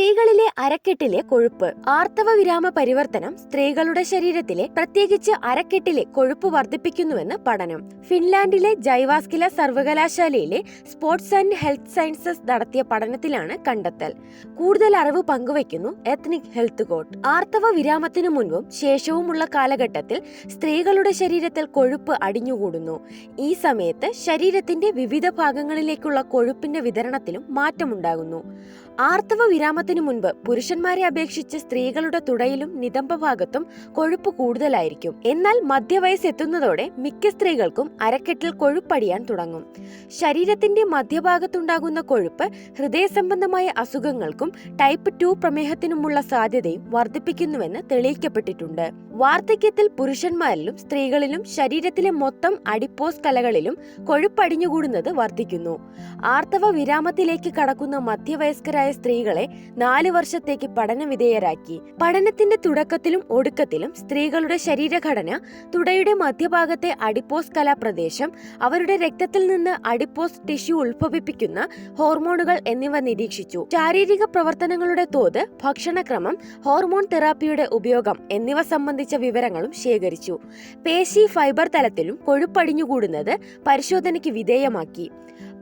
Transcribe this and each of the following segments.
സ്ത്രീകളിലെ അരക്കെട്ടിലെ കൊഴുപ്പ്. ആർത്തവ വിരാമ പരിവർത്തനം സ്ത്രീകളുടെ ശരീരത്തിലെ പ്രത്യേകിച്ച് അരക്കെട്ടിലെ കൊഴുപ്പ് വർദ്ധിപ്പിക്കുന്നുവെന്ന് പഠനം. ഫിൻലാൻഡിലെ ജൈവാസ്കില സർവകലാശാലയിലെ സ്പോർട്സ് ആൻഡ് ഹെൽത്ത് സയൻസസ് നടത്തിയ പഠനത്തിലാണ് കണ്ടെത്തൽ. കൂടുതൽ അറിവ് പങ്കുവയ്ക്കുന്നു എത്നിക് ഹെൽത്ത് കോട്ട് ആർത്തവ വിരാമത്തിനു മുൻപും ശേഷവുമുള്ള കാലഘട്ടത്തിൽ സ്ത്രീകളുടെ ശരീരത്തിൽ കൊഴുപ്പ് അടിഞ്ഞുകൂടുന്നു. ഈ സമയത്ത് ശരീരത്തിന്റെ വിവിധ ഭാഗങ്ങളിലേക്കുള്ള കൊഴുപ്പിന്റെ വിതരണത്തിലും മാറ്റമുണ്ടാകുന്നു. ആർത്തവ വിരാമത്തിനു മുൻപ് പുരുഷന്മാരെ അപേക്ഷിച്ച് സ്ത്രീകളുടെ തുടയിലും നിതംബ ഭാഗത്തും കൊഴുപ്പ് കൂടുതലായിരിക്കും. എന്നാൽ മധ്യവയസ്സ് എത്തുന്നതോടെ മിക്ക സ്ത്രീകൾക്കും അരക്കെട്ടിൽ കൊഴുപ്പടിയാൻ തുടങ്ങും. ശരീരത്തിന്റെ മധ്യഭാഗത്തുണ്ടാകുന്ന കൊഴുപ്പ് ഹൃദയ സംബന്ധമായ അസുഖങ്ങൾക്കും ടൈപ്പ് ടു പ്രമേഹത്തിനുമുള്ള സാധ്യതയും വർദ്ധിപ്പിക്കുന്നുവെന്ന് തെളിയിക്കപ്പെട്ടിട്ടുണ്ട്. വാർദ്ധക്യത്തിൽ പുരുഷന്മാരിലും സ്ത്രീകളിലും ശരീരത്തിലെ മൊത്തം അഡിപ്പോസ് കലകളിലും കൊഴുപ്പടിഞ്ഞുകൂടുന്നത് വർദ്ധിക്കുന്നു. ആർത്തവ വിരാമത്തിലേക്ക് കടക്കുന്ന മധ്യവയസ്കരായ സ്ത്രീകളെ നാല് വർഷത്തേക്ക് പഠനവിധേയരാക്കി. പഠനത്തിന്റെ തുടക്കത്തിലും ഒടുക്കത്തിലും സ്ത്രീകളുടെ ശരീരഘടന തുടയുടെ മധ്യഭാഗത്തെ അഡിപ്പോസ് കലാപ്രദേശം അവരുടെ രക്തത്തിൽ നിന്ന് അഡിപ്പോസ് ടിഷ്യൂ ഉത്ഭവിപ്പിക്കുന്ന ഹോർമോണുകൾ എന്നിവ നിരീക്ഷിച്ചു. ശാരീരിക പ്രവർത്തനങ്ങളുടെ തോത് ഭക്ഷണക്രമം ഹോർമോൺ തെറാപ്പിയുടെ ഉപയോഗം എന്നിവ സംബന്ധിച്ച വിവരങ്ങളും ശേഖരിച്ചു. പേശി ഫൈബർ തലത്തിലും കൊഴുപ്പടിഞ്ഞുകൂടുന്നത് പരിശോധനയ്ക്ക് വിധേയമാക്കി.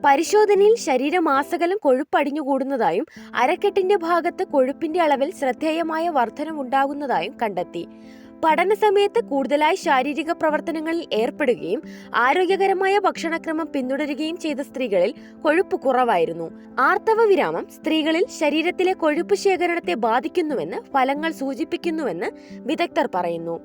പരിശോധനയിൽ ശരീരമാസകലം കൊഴുപ്പടിഞ്ഞുകൂടുന്നതായും അരക്കെട്ടിന്റെ ഭാഗത്ത് കൊഴുപ്പിന്റെ അളവിൽ ശ്രദ്ധേയമായ വർധനമുണ്ടാകുന്നതായും കണ്ടെത്തി. പഠന സമയത്ത് കൂടുതലായി ശാരീരിക പ്രവർത്തനങ്ങളിൽ ഏർപ്പെടുകയും ആരോഗ്യകരമായ ഭക്ഷണക്രമം പിന്തുടരുകയും ചെയ്ത സ്ത്രീകളിൽ കൊഴുപ്പ് കുറവായിരുന്നു. ആർത്തവ വിരാമം സ്ത്രീകളിൽ ശരീരത്തിലെ കൊഴുപ്പ് ശേഖരണത്തെ ബാധിക്കുന്നുവെന്ന് ഫലങ്ങൾ സൂചിപ്പിക്കുന്നുവെന്ന് വിദഗ്ധർ പറയുന്നു.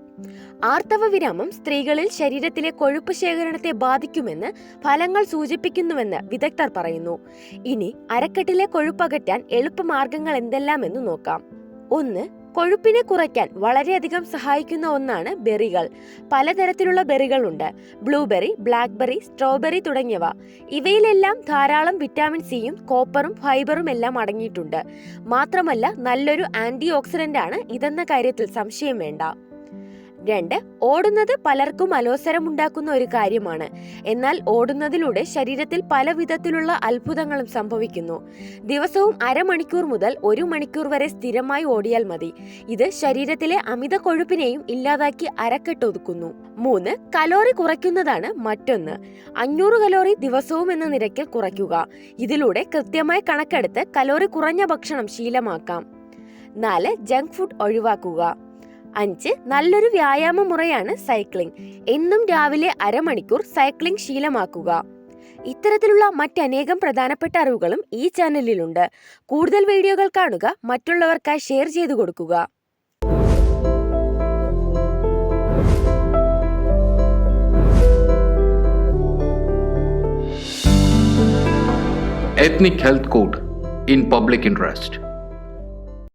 ആർത്തവ വിരാമം സ്ത്രീകളിൽ ശരീരത്തിലെ കൊഴുപ്പ് ശേഖരണത്തെ ബാധിക്കുമെന്ന് ഫലങ്ങൾ സൂചിപ്പിക്കുന്നുവെന്ന് വിദഗ്ധർ പറയുന്നു. ഇനി അരക്കെട്ടിലെ കൊഴുപ്പകറ്റാൻ എളുപ്പമാർഗങ്ങൾ എന്തെല്ലാമെന്ന് നോക്കാം. ഒന്ന് കൊഴുപ്പിനെ കുറയ്ക്കാൻ വളരെയധികം സഹായിക്കുന്ന ഒന്നാണ് ബെറികൾ. പലതരത്തിലുള്ള ബെറികളുണ്ട്. ബ്ലൂബെറി ബ്ലാക്ക്ബെറി സ്ട്രോബെറി തുടങ്ങിയവ. ഇവയിലെല്ലാം ധാരാളം വിറ്റാമിൻ സിയും കോപ്പറും ഫൈബറും എല്ലാം അടങ്ങിയിട്ടുണ്ട്. മാത്രമല്ല നല്ലൊരു ആന്റി ഓക്സിഡന്റ് ആണ് ഇതെന്ന കാര്യത്തിൽ സംശയം വേണ്ട. രണ്ട് ഓടുന്നത് പലർക്കും അലോസരമുണ്ടാക്കുന്ന ഒരു കാര്യമാണ്. എന്നാൽ ഓടുന്നതിലൂടെ ശരീരത്തിൽ പല വിധത്തിലുള്ള അത്ഭുതങ്ങളും സംഭവിക്കുന്നു. ദിവസവും അരമണിക്കൂർ മുതൽ ഒരു മണിക്കൂർ വരെ സ്ഥിരമായി ഓടിയാൽ മതി. ഇത് ശരീരത്തിലെ അമിത കൊഴുപ്പിനെയും ഇല്ലാതാക്കി അരക്കെട്ടൊതുക്കുന്നു മൂന്ന് കലോറി കുറയ്ക്കുന്നതാണ് മറ്റൊന്ന്. അഞ്ഞൂറ് കലോറി ദിവസവും എന്ന നിരക്കിൽ കുറയ്ക്കുക. ഇതിലൂടെ കൃത്യമായി കണക്കെടുത്ത് കലോറി കുറഞ്ഞ ഭക്ഷണം ശീലമാക്കാം. നാല് ജങ്ക് ഫുഡ് ഒഴിവാക്കുക. അഞ്ച് നല്ലൊരു വ്യായാമ മുറയാണ് സൈക്ലിംഗ്. എന്നും രാവിലെ അരമണിക്കൂർ സൈക്ലിംഗ് ശീലമാക്കുക. ഇത്തരത്തിലുള്ള മറ്റനേകം പ്രധാനപ്പെട്ട അറിവുകളും ഈ ചാനലിലുണ്ട്. കൂടുതൽ വീഡിയോകൾ കാണുക മറ്റുള്ളവർക്കായി ഷെയർ ചെയ്തു കൊടുക്കുക. Ethnic Health Code in Public Interest.